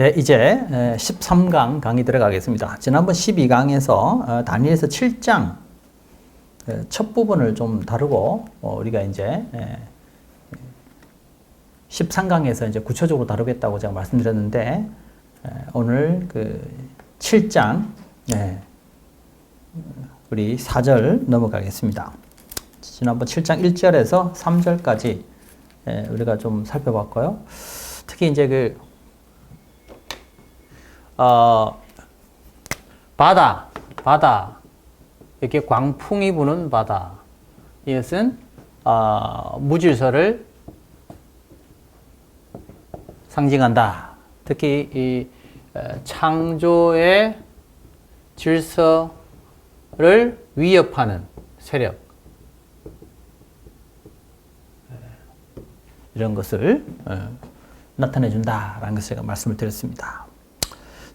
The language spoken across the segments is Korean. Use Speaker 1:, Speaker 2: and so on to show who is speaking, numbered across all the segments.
Speaker 1: 네, 이제 13강 강의 들어가겠습니다. 지난번 12강에서 다니엘서 7장 어, 첫 부분을 좀 다루고 어, 우리가 이제 13강에서 이제 구체적으로 다루겠다고 제가 말씀드렸는데 오늘 그 7장 우리 4절 넘어가겠습니다. 지난번 7장 1절에서 3절까지 우리가 좀 살펴봤고요. 특히 이제 그 어, 바다, 바다 이렇게 광풍이 부는 바다 이것은 어, 무질서를 상징한다. 특히 이 창조의 질서를 위협하는 세력 이런 것을 어, 나타내 준다라는 것을 제가 말씀을 드렸습니다.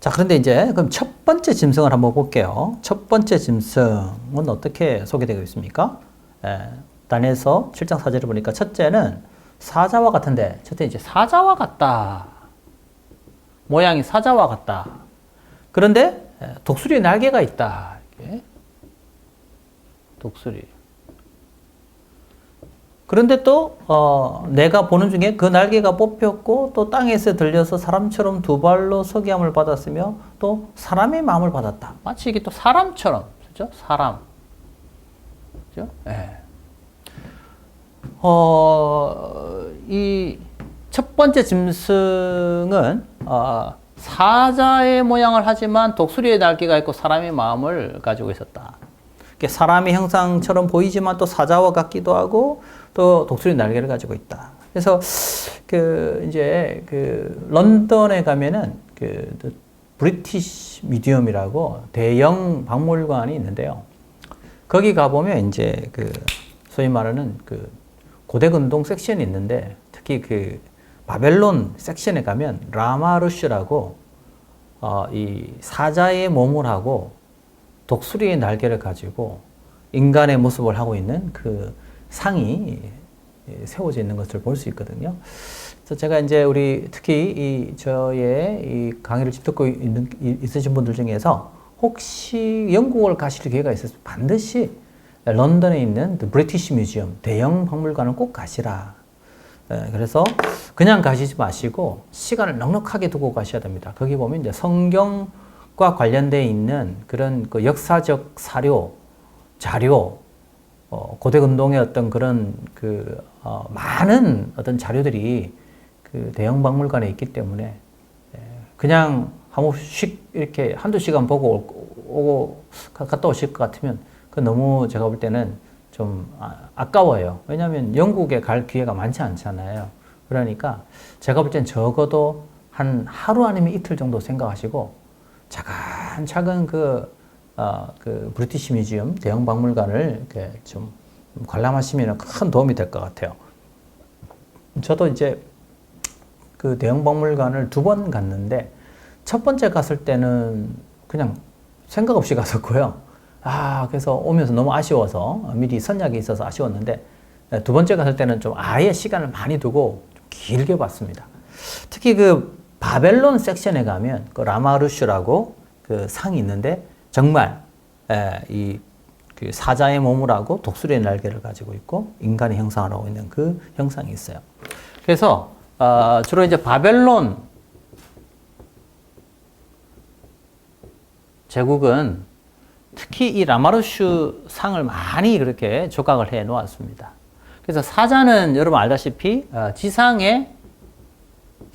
Speaker 1: 자, 그런데 이제 그럼 첫 번째 짐승을 한번 볼게요. 첫 번째 짐승은 어떻게 소개되고 있습니까? 예, 다니엘서 7장 4절을 보니까 첫째는 사자와 같은데 첫째 이제 사자와 같다. 모양이 사자와 같다. 그런데 예, 독수리의 날개가 있다. 독수리. 그런데 또 어, 내가 보는 중에 그 날개가 뽑혔고 또 땅에서 들려서 사람처럼 두 발로 서기함을 받았으며 또 사람의 마음을 받았다. 마치 이게 또 사람처럼 그죠? 사람. 그죠? 예. 어, 이 첫 번째 짐승은 어, 사자의 모양을 하지만 독수리의 날개가 있고 사람의 마음을 가지고 있었다. 사람의 형상처럼 보이지만 또 사자와 같기도 하고 또 독수리 날개를 가지고 있다. 그래서 그 이제 그 런던에 가면은 그 브리티시 뮤지엄이라고 대형 박물관이 있는데요. 거기 가보면 이제 그 소위 말하는 그 고대 근동 섹션이 있는데 특히 그 바벨론 섹션에 가면 라마루슈라고 어, 이 사자의 몸을 하고 독수리의 날개를 가지고 인간의 모습을 하고 있는 그 상이 세워져 있는 것을 볼 수 있거든요. 그래서 제가 이제 우리 특히 이 저의 이 강의를 듣고 있는 있으신 분들 중에서 혹시 영국을 가실 기회가 있으면 반드시 런던에 있는 브리티시 뮤지엄 대형 박물관을 꼭 가시라. 그래서 그냥 가시지 마시고 시간을 넉넉하게 두고 가셔야 됩니다. 거기 보면 이제 성경 과 관련되어 있는 그런 그 역사적 사료, 자료, 어, 고대 운동의 어떤 그런 그 어, 많은 어떤 자료들이 그 대형 박물관에 있기 때문에 예, 그냥 한 번씩 이렇게 한두 시간 보고 오고 갔다 오실 것 같으면 그 너무 제가 볼 때는 좀 아, 까워요 왜냐하면 영국에 갈 기회가 많지 않잖아요. 그러니까 제가 볼 땐 적어도 한 하루 아니면 이틀 정도 생각하시고 차근차근 그 어, 그 브리티시 뮤지엄 대형 박물관을 이렇게 좀 관람하시면 큰 도움이 될 것 같아요. 저도 이제 그 대형 박물관을 두 번 갔는데 첫 번째 갔을 때는 그냥 생각 없이 갔었고요. 아, 그래서 오면서 너무 아쉬워서 미리 선약이 있어서 아쉬웠는데 두 번째 갔을 때는 좀 아예 시간을 많이 두고 길게 봤습니다. 특히 그 바벨론 섹션에 가면 그 라마루슈라고 그 상이 있는데 정말 에, 이 그 사자의 몸을 하고 독수리의 날개를 가지고 있고 인간의 형상을 하고 있는 그 형상이 있어요. 그래서 어, 주로 이제 바벨론 제국은 특히 이 라마루슈 상을 많이 그렇게 조각을 해 놓았습니다. 그래서 사자는 여러분 알다시피 어, 지상에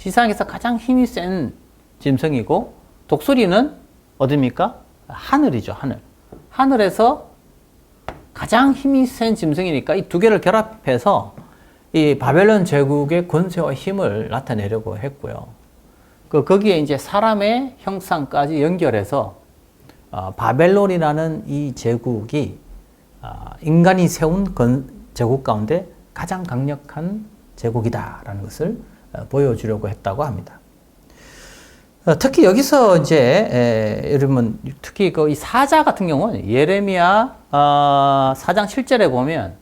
Speaker 1: 지상에서 가장 힘이 센 짐승이고 독수리는 어디입니까? 하늘이죠, 하늘. 하늘에서 가장 힘이 센 짐승이니까 이 두 개를 결합해서 이 바벨론 제국의 권세와 힘을 나타내려고 했고요. 그 거기에 이제 사람의 형상까지 연결해서 어, 바벨론이라는 이 제국이 어, 인간이 세운 건, 제국 가운데 가장 강력한 제국이다라는 것을 어, 보여주려고 했다고 합니다. 어, 특히 여기서 이제 에, 여러분 특히 그 이 사자 같은 경우는 예레미야 어, 4장 7절에 보면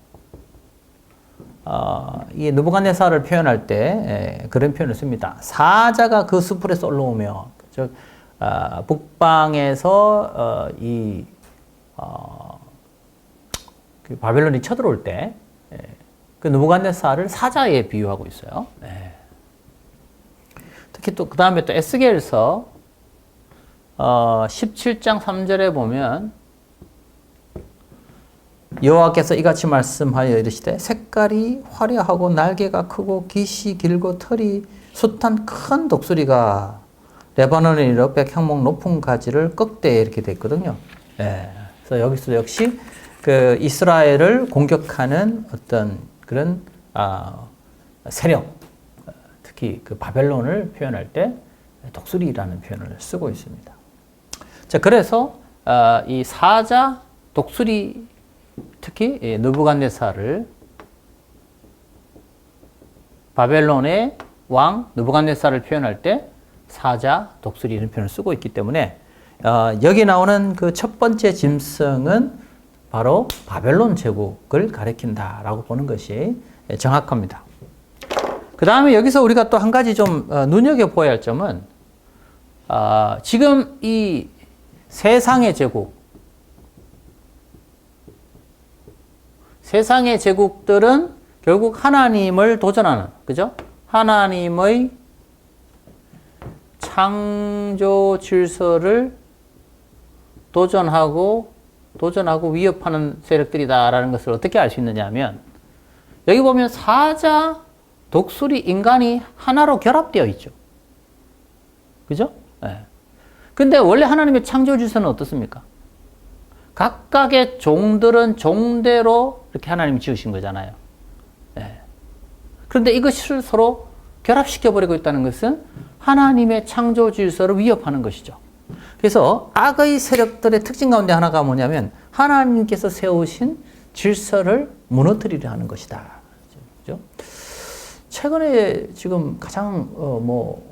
Speaker 1: 어, 이 느부갓네살을 표현할 때 에, 그런 표현을 씁니다. 사자가 그 수풀에서 올라오며 즉 아, 북방에서 어, 이 어, 그 바벨론이 쳐들어올 때그 느부갓네살을 사자에 비유하고 있어요. 네. 특히 또 그 다음에 또 에스겔서 어, 17장 3절에 보면 여호와께서 이같이 말씀하여 이르시되 색깔이 화려하고 날개가 크고 깃이 길고 털이 숱한 큰 독수리가 레바논의 럭백 향목 높은 가지를 꺾되 이렇게 돼 있거든요. 예. 그래서 여기서 역시 그 이스라엘을 공격하는 어떤 그런 아, 세력, 특히 그 바벨론을 표현할 때 독수리라는 표현을 쓰고 있습니다. 자, 그래서 아, 이 사자, 독수리, 특히 이 느부갓네살을 바벨론의 왕 느부갓네살을 표현할 때 사자, 독수리 이런 표현을 쓰고 있기 때문에 어, 여기 나오는 그 첫 번째 짐승은 바로 바벨론 제국을 가리킨다라고 보는 것이 정확합니다. 그 다음에 여기서 우리가 또 한 가지 좀 어, 눈여겨보아야 할 점은 어, 지금 이 세상의 제국, 세상의 제국들은 결국 하나님을 도전하는, 그죠? 하나님의 창조 질서를 도전하고 도전하고 위협하는 세력들이다라는 것을 어떻게 알 수 있느냐 하면 여기 보면 사자, 독수리, 인간이 하나로 결합되어 있죠. 그죠? 네. 근데 원래 하나님의 창조 질서는 어떻습니까? 각각의 종들은 종대로 이렇게 하나님이 지으신 거잖아요. 네. 그런데 이것을 서로 결합시켜버리고 있다는 것은 하나님의 창조 질서를 위협하는 것이죠. 그래서 악의 세력들의 특징 가운데 하나가 뭐냐면 하나님께서 세우신 질서를 무너뜨리려 하는 것이다. 그죠? 최근에 지금 가장 어 뭐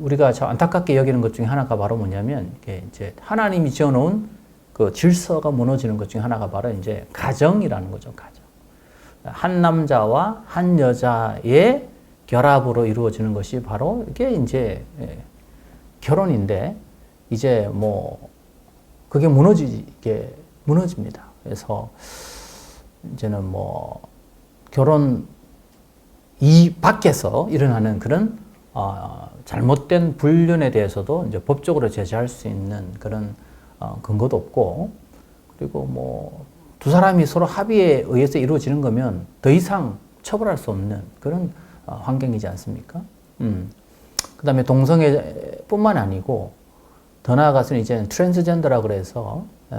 Speaker 1: 우리가 저 안타깝게 여기는 것 중에 하나가 바로 뭐냐면 이제 하나님이 지어놓은 그 질서가 무너지는 것 중에 하나가 바로 이제 가정이라는 거죠. 가정. 한 남자와 한 여자의 결합으로 이루어지는 것이 바로 이게 이제 결혼인데 이제 뭐 그게 무너지게 무너집니다. 그래서 이제는 뭐 결혼 이 밖에서 일어나는 그런 어 잘못된 불륜에 대해서도 이제 법적으로 제재할 수 있는 그런 어 근거도 없고 그리고 뭐 두 사람이 서로 합의에 의해서 이루어지는 거면 더 이상 처벌할 수 없는 그런 어 환경이지 않습니까? 음. 그다음에 동성애뿐만 아니고 더 나아가서는 이제 트랜스젠더라 그래서 에,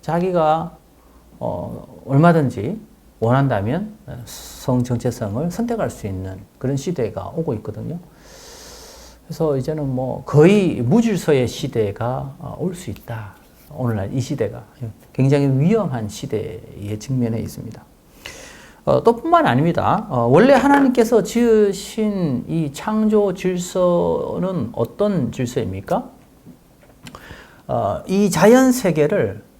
Speaker 1: 자기가 어, 얼마든지 원한다면 성 정체성을 선택할 수 있는 그런 시대가 오고 있거든요. 그래서 이제는 뭐 거의 무질서의 시대가 어, 올수 있다. 오늘날 이 시대가 굉장히 위험한 시대에 직면해 있습니다. 어, 또 뿐만 아닙니다. 어, 원래 하나님께서 지으신 이 창조 질서는 어떤 질서입니까? 어, 이 자연 세계를 어,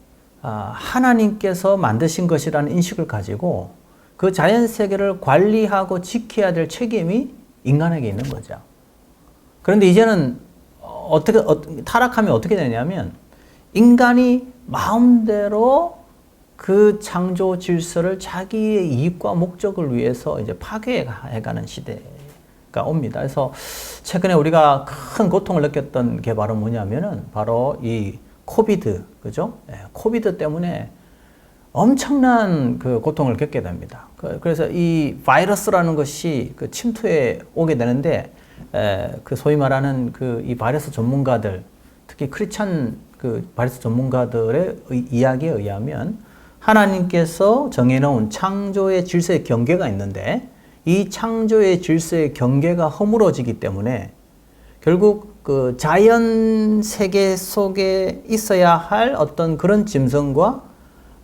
Speaker 1: 하나님께서 만드신 것이라는 인식을 가지고 그 자연 세계를 관리하고 지켜야 될 책임이 인간에게 있는 거죠. 그런데 이제는 어떻게 어, 타락하면 어떻게 되냐면 인간이 마음대로 그 창조 질서를 자기의 이익과 목적을 위해서 이제 파괴해가는 시대가 옵니다. 그래서 최근에 우리가 큰 고통을 느꼈던 게 바로 뭐냐면은 바로 이 코비드, 그죠? 예, 코비드 때문에 엄청난 그 고통을 겪게 됩니다. 그, 그래서 이 바이러스라는 것이 그 침투해 오게 되는데, 에, 그 소위 말하는 그 이 바이러스 전문가들, 특히 크리스찬 그 바이러스 전문가들의 의, 이야기에 의하면 하나님께서 정해놓은 창조의 질서의 경계가 있는데 이 창조의 질서의 경계가 허물어지기 때문에 결국 그 자연 세계 속에 있어야 할 어떤 그런 짐승과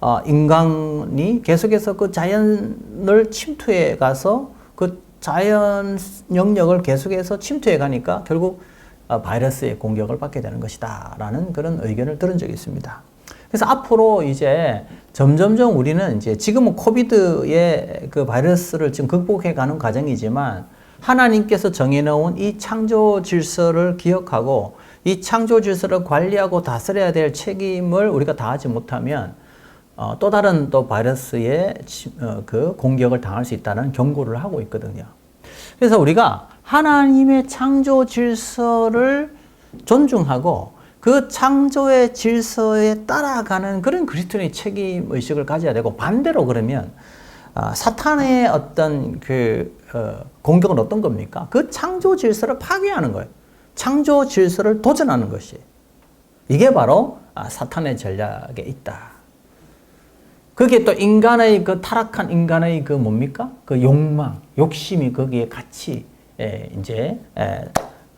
Speaker 1: 어, 인간이 계속해서 그 자연을 침투해 가서 그 자연 영역을 계속해서 침투해 가니까 결국 어, 바이러스의 공격을 받게 되는 것이다. 라는 그런 의견을 들은 적이 있습니다. 그래서 앞으로 이제 점점점 우리는 이제 지금은 코비드의 그 바이러스를 지금 극복해 가는 과정이지만 하나님께서 정해놓은 이 창조 질서를 기억하고 이 창조 질서를 관리하고 다스려야 될 책임을 우리가 다하지 못하면 어, 또 다른 또 바이러스의 치- 어, 그 공격을 당할 수 있다는 경고를 하고 있거든요. 그래서 우리가 하나님의 창조 질서를 존중하고 그 창조의 질서에 따라가는 그런 그리스도인의 책임 의식을 가져야 되고 반대로 그러면 아, 사탄의 어떤 그 어, 공격은 어떤 겁니까? 그 창조 질서를 파괴하는 거예요. 창조 질서를 도전하는 것이 이게 바로 아, 사탄의 전략에 있다. 그게 또 인간의 그 타락한 인간의 그 뭡니까? 그 욕망, 욕심이 거기에 같이 에, 이제 에,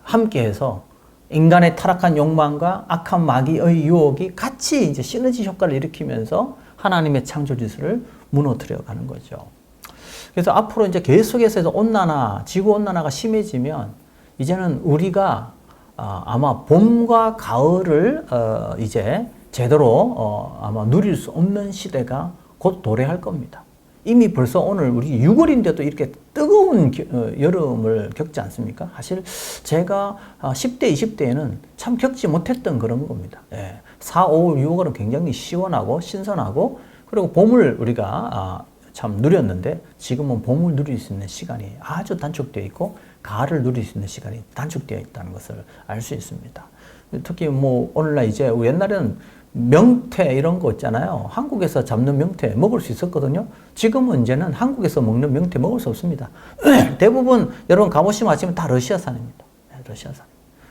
Speaker 1: 함께해서 인간의 타락한 욕망과 악한 마귀의 유혹이 같이 이제 시너지 효과를 일으키면서 하나님의 창조 질서를 무너뜨려 가는 거죠. 그래서 앞으로 이제 계속해서 온난화, 지구 온난화가 심해지면 이제는 우리가 아, 아마 봄과 가을을 어, 이제 제대로 어, 아마 누릴 수 없는 시대가 곧 도래할 겁니다. 이미 벌써 오늘 우리 6월인데도 이렇게 뜨거운 겨- 어, 여름을 겪지 않습니까? 사실 제가 아, 10대, 20대에는 참 겪지 못했던 그런 겁니다. 예. 4, 5, 6월은 굉장히 시원하고 신선하고 그리고 봄을 우리가 아, 참 누렸는데 지금은 봄을 누릴 수 있는 시간이 아주 단축되어 있고 가을을 누릴 수 있는 시간이 단축되어 있다는 것을 알 수 있습니다. 특히 뭐 오늘날 이제 옛날에는 명태 이런 거 있잖아요. 한국에서 잡는 명태 먹을 수 있었거든요. 지금은 이제는 한국에서 먹는 명태 먹을 수 없습니다. 대부분 여러분 가보시면 아시면 다 러시아산입니다. 네, 러시아산.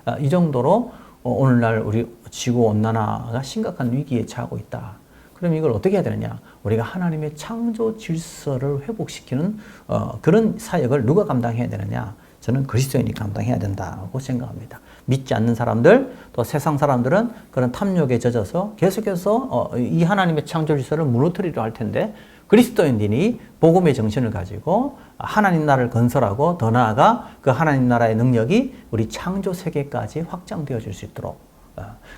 Speaker 1: 아, 이 정도로 어, 오늘날 우리 지구 온난화가 심각한 위기에 처하고 있다. 그럼 이걸 어떻게 해야 되느냐? 우리가 하나님의 창조 질서를 회복시키는 어, 그런 사역을 누가 감당해야 되느냐? 저는 그리스도인이 감당해야 된다고 생각합니다. 믿지 않는 사람들, 또 세상 사람들은 그런 탐욕에 젖어서 계속해서 어, 이 하나님의 창조 질서를 무너뜨리려 할 텐데 그리스도인들이 복음의 정신을 가지고 하나님 나라를 건설하고 더 나아가 그 하나님 나라의 능력이 우리 창조 세계까지 확장되어질 수 있도록 어,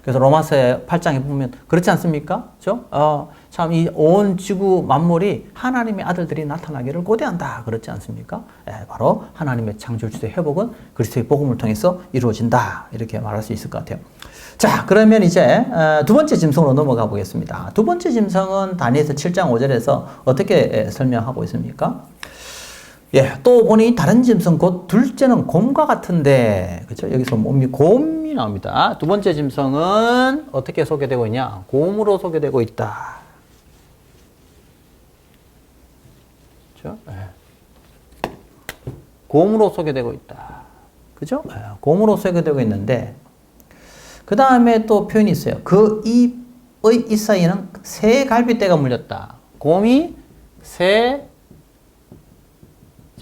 Speaker 1: 그래서 로마서 8장에 보면 그렇지 않습니까? 그죠? 어, 참 이 온 지구 만물이 하나님의 아들들이 나타나기를 고대한다. 그렇지 않습니까? 예, 바로 하나님의 창조주의 회복은 그리스도의 복음을 통해서 이루어진다. 이렇게 말할 수 있을 것 같아요. 자, 그러면 이제 어, 두 번째 짐승으로 넘어가 보겠습니다. 두 번째 짐승은 다니엘서 7장 5절에서 어떻게 예, 설명하고 있습니까? 예, 또 보니 다른 짐승 곧 둘째는 곰과 같은데 그렇죠? 여기서 몸이 곰이 나옵니다. 두 번째 짐승은 어떻게 소개되고 있냐? 곰으로 소개되고 있다. 그렇죠? 예. 곰으로 소개되고 있다. 그죠? 예, 곰으로 소개되고 있는데 그 다음에 또 표현이 있어요. 그 입의 이 사이에는 새 갈빗대가 물렸다. 곰이 새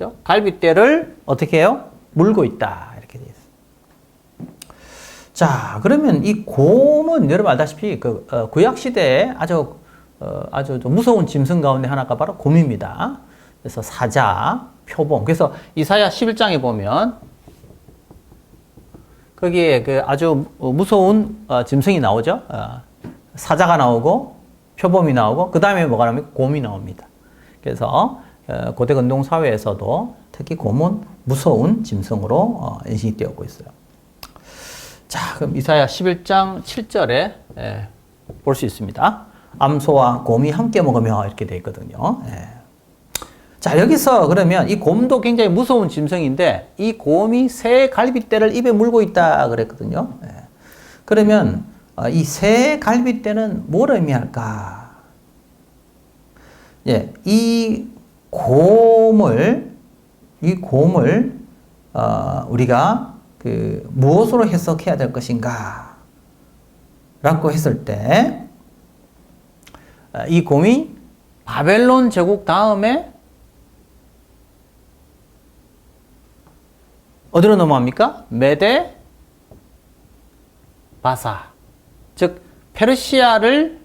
Speaker 1: 그죠? 갈빗대를 어떻게 해요? 물고 있다. 이렇게 되어 있어요. 자, 그러면 이 곰은 여러분 알다시피 그 어, 구약 시대에 아주 어, 아주 좀 무서운 짐승 가운데 하나가 바로 곰입니다. 그래서 사자, 표범. 그래서 이사야 11장에 보면 거기에 그 아주 무서운 어, 짐승이 나오죠. 어, 사자가 나오고 표범이 나오고 그 다음에 뭐가 나오면 곰이 나옵니다. 그래서 어, 고대 근동 사회에서도 특히 곰은 무서운 짐승으로 어, 인식이 되었고 있어요. 자, 그럼 이사야 11장 7절에 볼 수 있습니다. 암소와 곰이 함께 먹으며 이렇게 되어 있거든요. 예. 자, 여기서 그러면 이 곰도 굉장히 무서운 짐승인데 이 곰이 새 갈빗대를 입에 물고 있다 그랬거든요. 예. 그러면 어, 이새 갈빗대는 뭘 의미할까? 예, 이 곰을 이 곰을 어, 우리가 그 무엇으로 해석해야 될 것인가? 라고 했을 때, 어, 이 곰이 바벨론 제국 다음에 어디로 넘어갑니까? 메데 바사. 즉, 페르시아를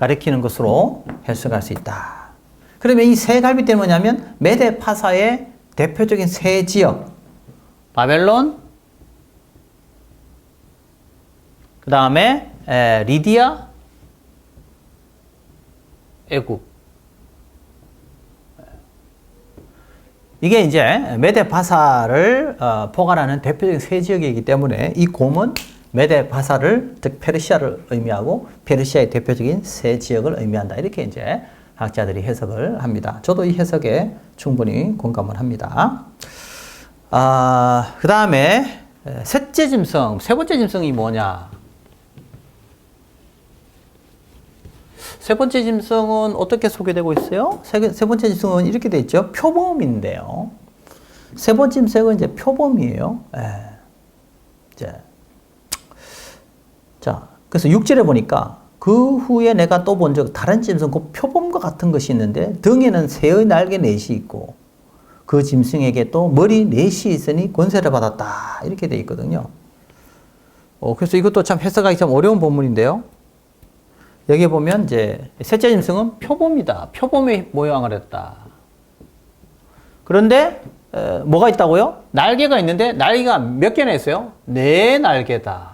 Speaker 1: 가리키는 것으로 해석할 수 있다. 그러면 이 세 갈빗대는 뭐냐면 메데 파사의 대표적인 세 지역. 바벨론, 그 다음에 에, 리디아 애국 이게 이제 메데 바사를 어, 포괄하는 대표적인 세 지역이기 때문에 이 곰은 메데 바사를 즉 페르시아를 의미하고 페르시아의 대표적인 세 지역을 의미한다 이렇게 이제 학자들이 해석을 합니다. 저도 이 해석에 충분히 공감을 합니다. 아, 그 다음에 셋째 짐승, 세 번째 짐승이 뭐냐? 세 번째 짐승은 어떻게 소개되고 있어요? 세, 세 번째 짐승은 이렇게 돼 있죠. 표범인데요. 세 번째 짐승은 이제 표범이에요. 예. 이제 자, 그래서 6절에 보니까 그 후에 내가 또 본 적 다른 짐승 그 표범과 같은 것이 있는데 등에는 새의 날개 넷이 있고 그 짐승에게 또 머리 넷이 있으니 권세를 받았다 이렇게 돼 있거든요. 어, 그래서 이것도 참 해석하기 참 어려운 본문인데요. 여기 보면 이제 셋째 짐승은 표범이다. 표범의 모양을 했다. 그런데 에, 뭐가 있다고요? 날개가 있는데 날개가 몇 개나 있어요? 네 날개다.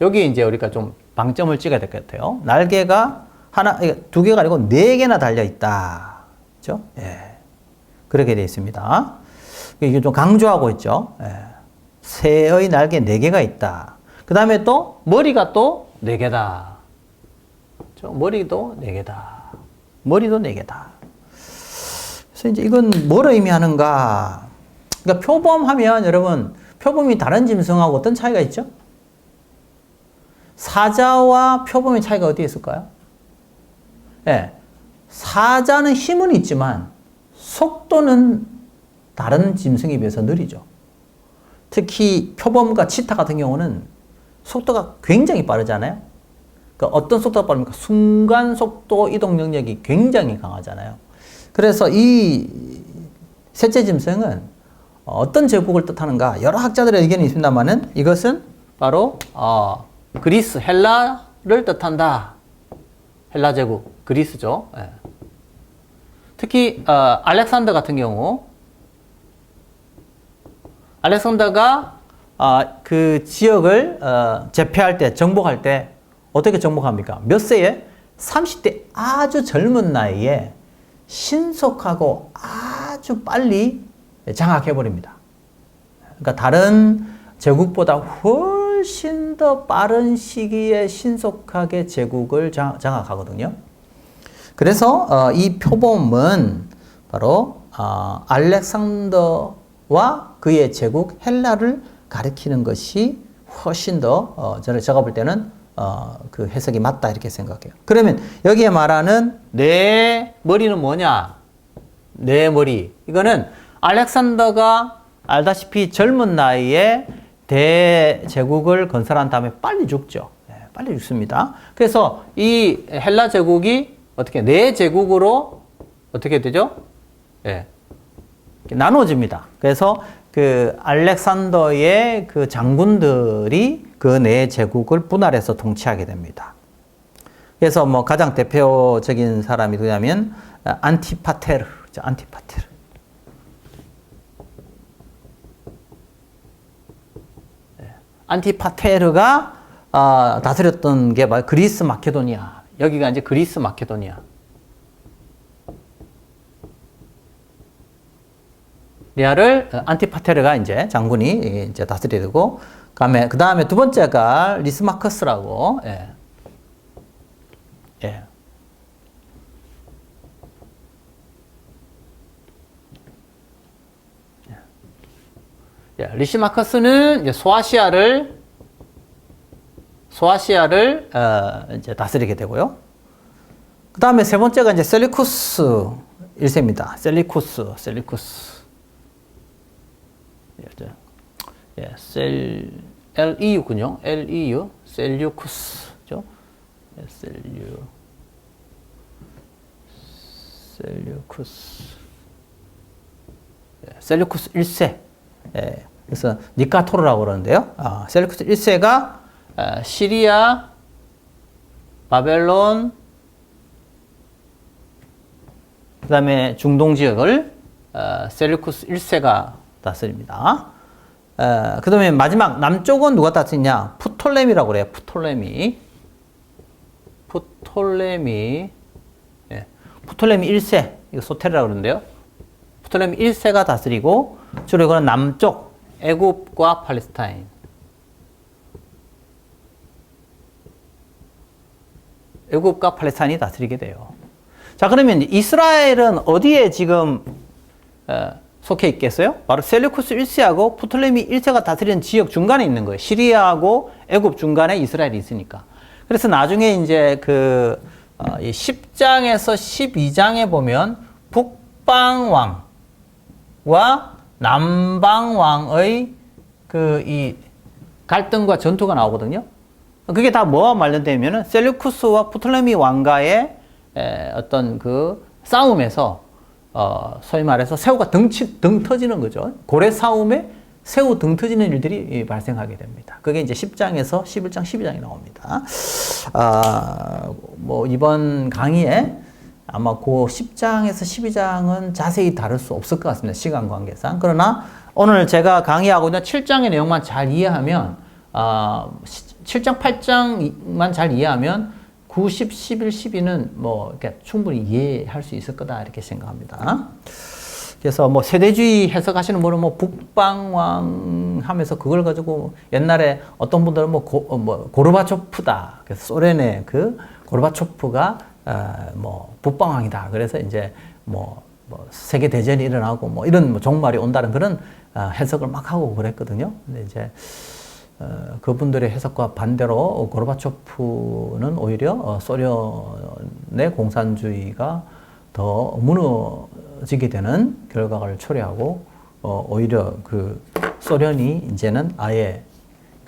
Speaker 1: 여기 이제 우리가 좀 방점을 찍어야 될 것 같아요. 날개가 하나, 두 개가 아니고 네 개나 달려 있다. 그죠? 예. 그렇게 되어 있습니다. 이게 좀 강조하고 있죠. 예. 새의 날개 네 개가 있다. 그 다음에 또 머리가 또 네 개다. 그죠? 머리도 네 개다. 머리도 네 개다. 그래서 이제 이건 뭘 의미하는가? 그러니까 표범하면 여러분 표범이 다른 짐승하고 어떤 차이가 있죠? 사자와 표범의 차이가 어디에 있을까요? 예. 사자는 힘은 있지만 속도는 다른 짐승에 비해서 느리죠. 특히 표범과 치타 같은 경우는 속도가 굉장히 빠르잖아요. 그 어떤 속도가 빠릅니까? 순간 속도 이동 능력이 굉장히 강하잖아요. 그래서 이 셋째 짐승은 어떤 제국을 뜻하는가? 여러 학자들의 의견이 있습니다만은 이것은 바로 어, 그리스, 헬라를 뜻한다. 헬라 제국, 그리스죠. 예. 특히 어, 알렉산더 같은 경우, 알렉산더가 어, 그 지역을 어, 제패할 때, 정복할 때 어떻게 정복합니까? 몇 세에? 30대 아주 젊은 나이에 신속하고 아주 빨리 장악해 버립니다. 그러니까 다른 제국보다 훨 씬 더 빠른 시기에 신속하게 제국을 장악하거든요. 그래서 어, 이 표범은 바로 어, 알렉산더와 그의 제국 헬라를 가리키는 것이 훨씬 더 어, 제가 볼 때는 어, 그 해석이 맞다 이렇게 생각해요. 그러면 여기에 말하는 내 머리는 뭐냐? 내 머리. 이거는 알렉산더가 알다시피 젊은 나이에 대제국을 건설한 다음에 빨리 죽죠. 네, 빨리 죽습니다. 그래서 이 헬라 제국이 어떻게 네 제국으로 어떻게 되죠? 예. 네, 나눠집니다. 그래서 그 알렉산더의 그 장군들이 그 네 제국을 분할해서 통치하게 됩니다. 그래서 뭐 가장 대표적인 사람이 누구냐면 안티파테르, 안티파테르. 안티파테르가 어, 다스렸던 게 그리스 마케도니아. 여기가 이제 그리스 마케도니아. 리아를 안티파테르가 이제 장군이 이제 다스리게 되고, 그다음에 그 다음에 두 번째가 리스마커스라고. 예. 예. 리시마커스는 이제 소아시아를 소아시아를 어, 이제 다스리게 되고요. 그 다음에 세 번째가 이제 셀리쿠스 1세입니다. 셀리쿠스, 셀리쿠스. 예, 셀, LEU군요. LEU. 예, 셀류, 셀리쿠스. 예, 셀리쿠스 1세. 예, 그래서 니카토르라고 그러는데요. 아, 셀리쿠스 1세가 아, 시리아, 바벨론, 그 다음에 중동 지역을 아, 셀리쿠스 1세가 다스립니다. 어, 그 다음에 마지막 남쪽은 누가 다스리냐? 프톨레미라고 그래요. 프톨레미. 프톨레미. 예. 프톨레미 1세. 이거 소테르라고 그러는데요. 프톨레미 1세가 다스리고 주로 이거는 남쪽 애굽과 팔레스타인. 애굽과 팔레스타인이 다스리게 돼요. 자, 그러면 이스라엘은 어디에 지금 어, 속해 있겠어요? 바로 셀레쿠스 1세하고 프톨레미 1세가 다스리는 지역 중간에 있는 거예요. 시리아하고 애굽 중간에 이스라엘이 있으니까. 그래서 나중에 이제 그 어, 이 10장에서 12장에 보면 북방왕과 남방왕의 그 이 갈등과 전투가 나오거든요. 그게 다 뭐와 관련되면은 셀루쿠스와 프톨레미 왕가의 에, 어떤 그 싸움에서 어, 소위 말해서 새우가 덩치, 등 터지는 거죠. 고래 싸움에 새우 등 터지는 일들이 이, 발생하게 됩니다. 그게 이제 10장에서 11장, 12장이 나옵니다. 아, 뭐 이번 강의에 아마 그 10장에서 12장은 자세히 다룰 수 없을 것 같습니다. 시간 관계상. 그러나 오늘 제가 강의하고 있는 7장의 내용만 잘 이해하면 아, 7장, 8장만 잘 이해하면 9, 10, 11, 12는 뭐 이렇게 충분히 이해할 수 있을 거다 이렇게 생각합니다. 그래서 뭐 세대주의 해석하시는 분은 뭐 북방왕 하면서 그걸 가지고 옛날에 어떤 분들은 뭐, 고, 어, 뭐 고르바초프다. 그래서 소련의 그 고르바초프가 어, 뭐 북방왕이다. 그래서 이제 뭐, 뭐 세계 대전이 일어나고 뭐 이런 뭐 종말이 온다는 그런 어, 해석을 막 하고 그랬거든요. 근데 이제 어, 그분들의 해석과 반대로 고르바초프는 오히려 어, 소련의 공산주의가 더 무너지게 되는 결과를 초래하고 어, 오히려 그 소련이 이제는 아예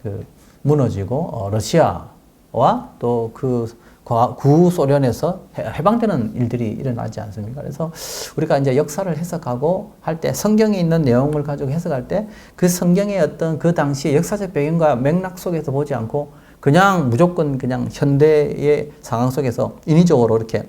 Speaker 1: 그 무너지고 어, 러시아와 또그 구소련에서 해방되는 일들이 일어나지 않습니까? 그래서 우리가 이제 역사를 해석하고 할 때 성경에 있는 내용을 가지고 해석할 때 그 성경의 어떤 그 당시의 역사적 배경과 맥락 속에서 보지 않고 그냥 무조건 그냥 현대의 상황 속에서 인위적으로 이렇게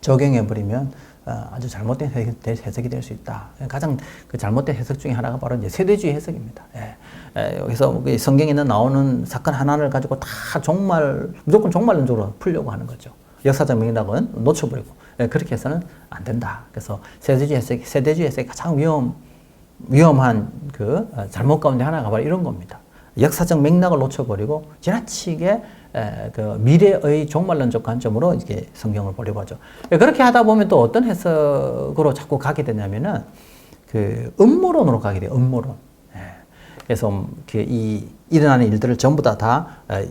Speaker 1: 적용해 버리면 어, 아주 잘못된 해석이 될 수 있다. 가장 그 잘못된 해석 중에 하나가 바로 이제 세대주의 해석입니다. 예. 여기서 성경에 는 나오는 사건 하나를 가지고 다 종말, 무조건 종말론적으로 풀려고 하는 거죠. 역사적 맥락은 놓쳐버리고. 예, 그렇게 해서는 안 된다. 그래서 세대주의 해석, 세대주의 해석이 가장 위험, 위험한 그 어, 잘못 가운데 하나가 바로 이런 겁니다. 역사적 맥락을 놓쳐버리고 지나치게 그 미래의 종말론적 관점으로 이게 성경을 보려고 하죠. 예, 그렇게 하다 보면 또 어떤 해석으로 자꾸 가게 되냐면은 그 음모론으로 가게 돼요. 음모론. 예. 그래서 그이 일어나는 일들을 전부 다 다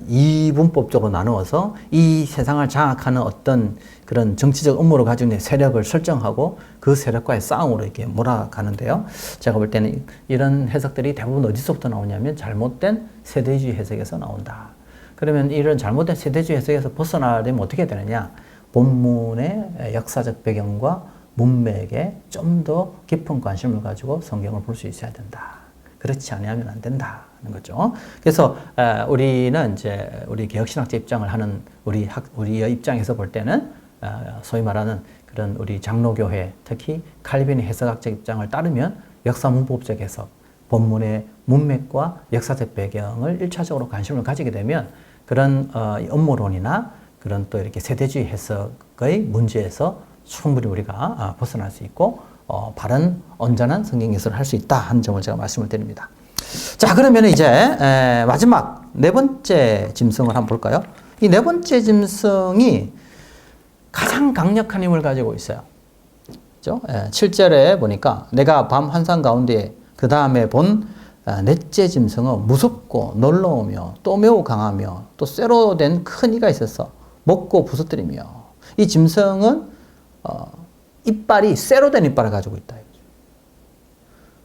Speaker 1: 이분법적으로 나누어서 이 세상을 장악하는 어떤 그런 정치적 음모를 가지고 있는 세력을 설정하고 그 세력과의 싸움으로 이렇게 몰아가는데요. 제가 볼 때는 이런 해석들이 대부분 어디서부터 나오냐면 잘못된 세대주의 해석에서 나온다. 그러면 이런 잘못된 세대주의 해석에서 벗어나려면 어떻게 되느냐? 본문의 역사적 배경과 문맥에 좀 더 깊은 관심을 가지고 성경을 볼 수 있어야 된다. 그렇지 않으면 안 된다는 거죠. 그래서 우리는 이제 우리 개혁신학자 입장을 하는 우리 학 우리의 입장에서 볼 때는 소위 말하는 그런 우리 장로교회 특히 칼빈의 해석학적 입장을 따르면 역사 문법적 해석, 본문의 문맥과 역사적 배경을 일차적으로 관심을 가지게 되면 그런 어, 업무론이나 그런 또 이렇게 세대주의 해석의 문제에서 충분히 우리가 아, 벗어날 수 있고 어, 바른 온전한 성경 예술을 할 수 있다 한 점을 제가 말씀을 드립니다. 자 그러면 이제 에, 마지막 네 번째 짐승을 한번 볼까요? 이 네 번째 짐승이 가장 강력한 힘을 가지고 있어요. 그죠? 7절에 보니까 내가 밤 환상 가운데 그 다음에 본 아, 넷째 짐승은 무섭고 놀라우며 또 매우 강하며 또 쇠로 된 큰 이가 있어서 먹고 부서뜨리며 이 짐승은 어, 이빨이 쇠로 된 이빨을 가지고 있다.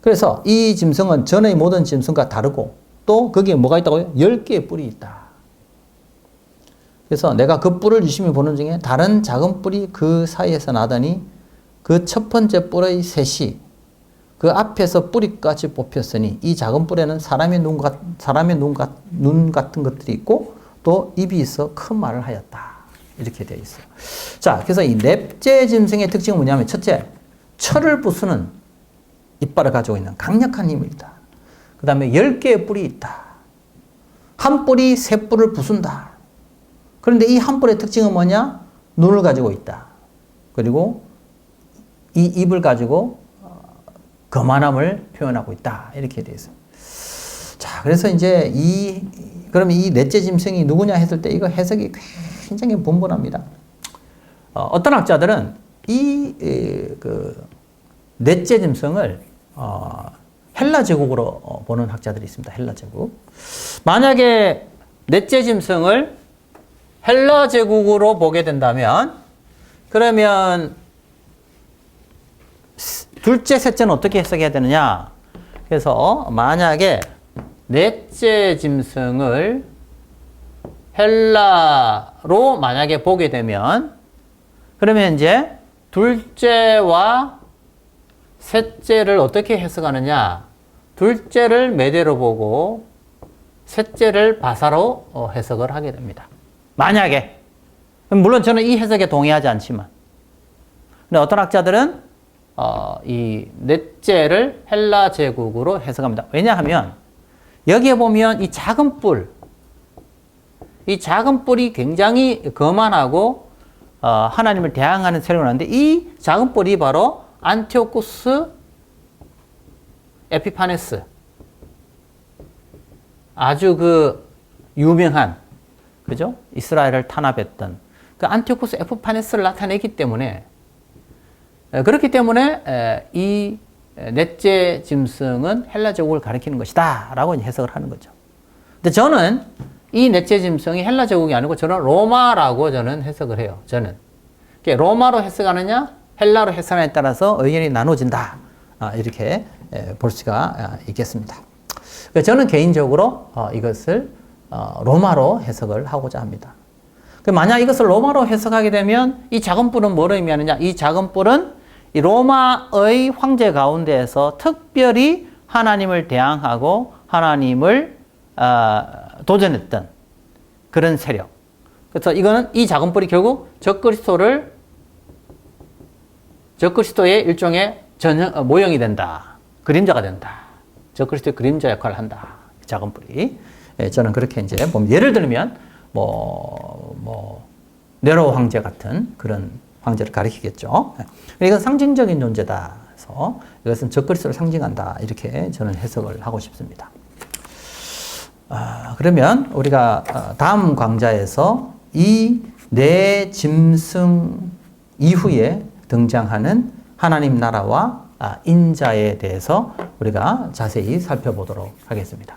Speaker 1: 그래서 이 짐승은 전의 모든 짐승과 다르고 또 거기에 뭐가 있다고요? 10개의 뿔이 있다. 그래서 내가 그 뿔을 유심히 보는 중에 다른 작은 뿔이 그 사이에서 나더니 그 첫 번째 뿔의 셋이 그 앞에서 뿌리까지 뽑혔으니 이 작은 뿔에는 사람의 눈, 같, 사람의 눈, 같, 눈 같은 것들이 있고 또 입이 있어 큰 말을 하였다. 이렇게 되어 있어요. 자, 그래서 이 넷째 짐승의 특징은 뭐냐면 첫째, 철을 부수는 이빨을 가지고 있는 강력한 힘입니다. 그 다음에 열 개의 뿔이 있다. 한 뿔이 세 뿔을 부순다. 그런데 이 한 뿔의 특징은 뭐냐? 눈을 가지고 있다. 그리고 이 입을 가지고 어, 거만함을 표현하고 있다. 이렇게 돼 있어요. 자, 그래서 이제 이, 그러면 이 넷째 짐승이 누구냐 했을 때 이거 해석이 굉장히 분분합니다. 어, 떤 학자들은 이, 에, 그, 넷째 짐승을, 어, 헬라 제국으로 어, 보는 학자들이 있습니다. 헬라 제국. 만약에 넷째 짐승을 헬라 제국으로 보게 된다면, 그러면 둘째, 셋째는 어떻게 해석해야 되느냐? 그래서 만약에 넷째 짐승을 헬라로 만약에 보게 되면 그러면 이제 둘째와 셋째를 어떻게 해석하느냐? 둘째를 메대로 보고 셋째를 바사로 어, 해석을 하게 됩니다. 만약에 물론 저는 이 해석에 동의하지 않지만 근데 어떤 학자들은 어, 이 넷째를 헬라 제국으로 해석합니다. 왜냐하면 여기에 보면 이 작은 뿔, 이 작은 뿔이 굉장히 거만하고 어, 하나님을 대항하는 세력을 하는데 이 작은 뿔이 바로 안티오쿠스 에피파네스 아주 그 유명한 그죠? 이스라엘을 탄압했던 그 안티오쿠스 에피파네스를 나타내기 때문에 에, 그렇기 때문에 에, 이 넷째 짐승은 헬라 제국을 가리키는 것이다 라고 해석을 하는 거죠. 근데 저는 이 넷째 짐승이 헬라 제국이 아니고 저는 로마라고 저는 해석을 해요. 저는. 로마로 해석하느냐 헬라로 해석하느냐에 따라서 의견이 나눠진다. 아, 이렇게 볼 수가 아, 있겠습니다. 저는 개인적으로 어, 이것을 어, 로마로 해석을 하고자 합니다. 그 만약 이것을 로마로 해석하게 되면 이 작은 뿔은 뭐를 의미하느냐? 이 작은 뿔은 이 로마의 황제 가운데에서 특별히 하나님을 대항하고 하나님을 어, 도전했던 그런 세력. 그래서 이거는 이 작은 뿔이 결국 적그리스도를 적그리스도의 일종의 전형, 어, 모형이 된다. 그림자가 된다. 적그리스도의 그림자 역할을 한다. 작은 뿔이. 예, 저는 그렇게 이제 보면 예를 들면 뭐, 뭐, 네로 황제 같은 그런 황제를 가리키겠죠. 예. 이건 상징적인 존재다. 그래서 이것은 적그리스도를 상징한다. 이렇게 저는 해석을 하고 싶습니다. 아, 그러면 우리가 어, 다음 강좌에서 이네 짐승 이후에 등장하는 하나님 나라와 아, 인자에 대해서 우리가 자세히 살펴보도록 하겠습니다.